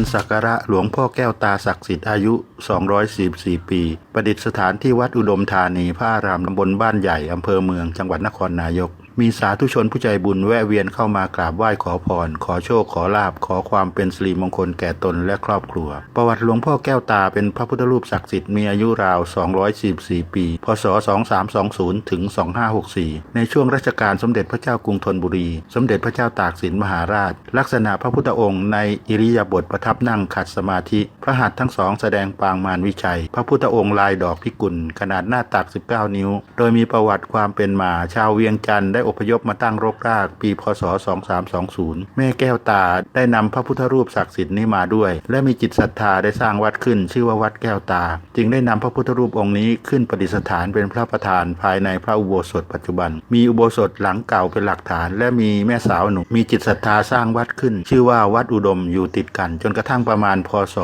ญสักการะหลวงพ่อแก้วตาศักดิ์สิทธิ์อายุ 244 ปี ประดิษฐานที่วัดอุดมธานีพระอารามตำบลบ้านใหญ่อำเภอเมืองจังหวัดนครนายก มีสาธุชนผู้ใจบุญแวะเวียนเข้ามากราบไหว้ขอพร ขอโชคขอลาบขอความเป็นสิริมงคลแก่ตนและครอบครัว ประวัติหลวงพ่อแก้วตาเป็นพระพุทธรูปศักดิ์สิทธิ์มีอายุราว 244 ปี พศ 2320 ถึง 2564 ในช่วงรัชกาลสมเด็จพระเจ้ากรุงธนบุรี สมเด็จพระเจ้าตากสินมหาราช ลักษณะพระพุทธองค์ในอิริยาบถประทับนั่งขัดสมาธิ พระหัตถ์ทั้งสองแสดงปางมารวิชัย พระพุทธองค์ลายดอกพิกุลขนาดหน้าตัก 19 นิ้ว โดยมีประวัติความเป็นมาชาวเวียงจันทร์ได้อพยพมาตั้งรกรากปีพศ 2320 แม่แก้วตาได้นำพระพุทธรูปศักดิ์สิทธิ์นี้มาด้วย และมีจิตศรัทธาได้สร้างวัดขึ้น ชื่อว่าวัดแก้วตา จึงได้นำพระพุทธรูปองค์นี้ขึ้นประดิษฐานเป็นพระประธานภายในพระอุโบสถปัจจุบัน มีอุโบสถหลังเก่าเป็นหลักฐาน และมีแม่สาวหนุ่มมีจิตศรัทธาสร้างวัดขึ้น ชื่อว่าวัดอุดมอยู่ติดกัน จนกระทั่งประมาณพศ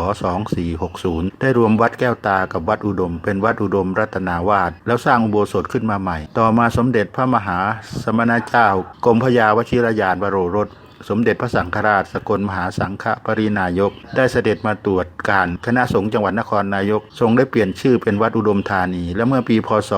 2460 ได้รวมวัดแก้วตากับวัดอุดม เป็นวัดอุดมรัตนาวาสแล้วสร้างอุโบสถขึ้นมาใหม่ ต่อมาสมเด็จพระมหาสมณเจ้ากรมพระยาวชิรยานวโรรส สมเด็จพระสังฆราชสกลมหาสังฆปรินายก ได้เสด็จมาตรวจการคณะสงฆ์จังหวัดนครนายก ทรงได้เปลี่ยนชื่อเป็นวัดอุดมธานี และเมื่อปีพศ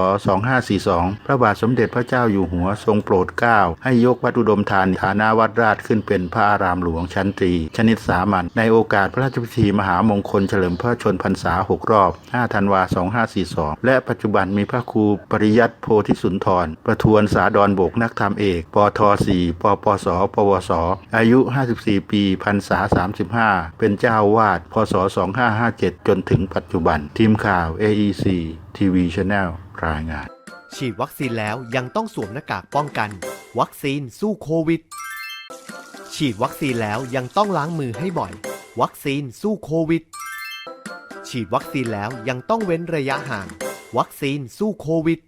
2542 พระบาทสมเด็จพระเจ้าอยู่หัวทรงโปรดเกล้าให้ยกวัดอุดมธานีฐานาวัดราชขึ้นเป็นพระอารามหลวงชั้นตรี ชนิดสามัญในโอกาสพระราชพิธีมหามงคลเฉลิมพระชนพรรษา 6 รอบ 5 ธันวา 2542 และปัจจุบันมีพระครูปริยัติโพธิสุนทร ประทวนสาดรบกนักธรรมเอก ปท 4 ปปส ปวสอายุ 54 ปีพรรษา 35 เป็นเจ้าวาด พศ 2557 จนถึงปัจจุบัน ทีมข่าว AEC TV Channel รายงาน ฉีดวัคซีนแล้วยังต้องสวมหน้ากากป้องกัน วัคซีนสู้โควิด ฉีดวัคซีนแล้วยังต้องล้างมือให้บ่อย วัคซีนสู้โควิด ฉีดวัคซีนแล้วยังต้องเว้นระยะห่าง วัคซีนสู้โควิด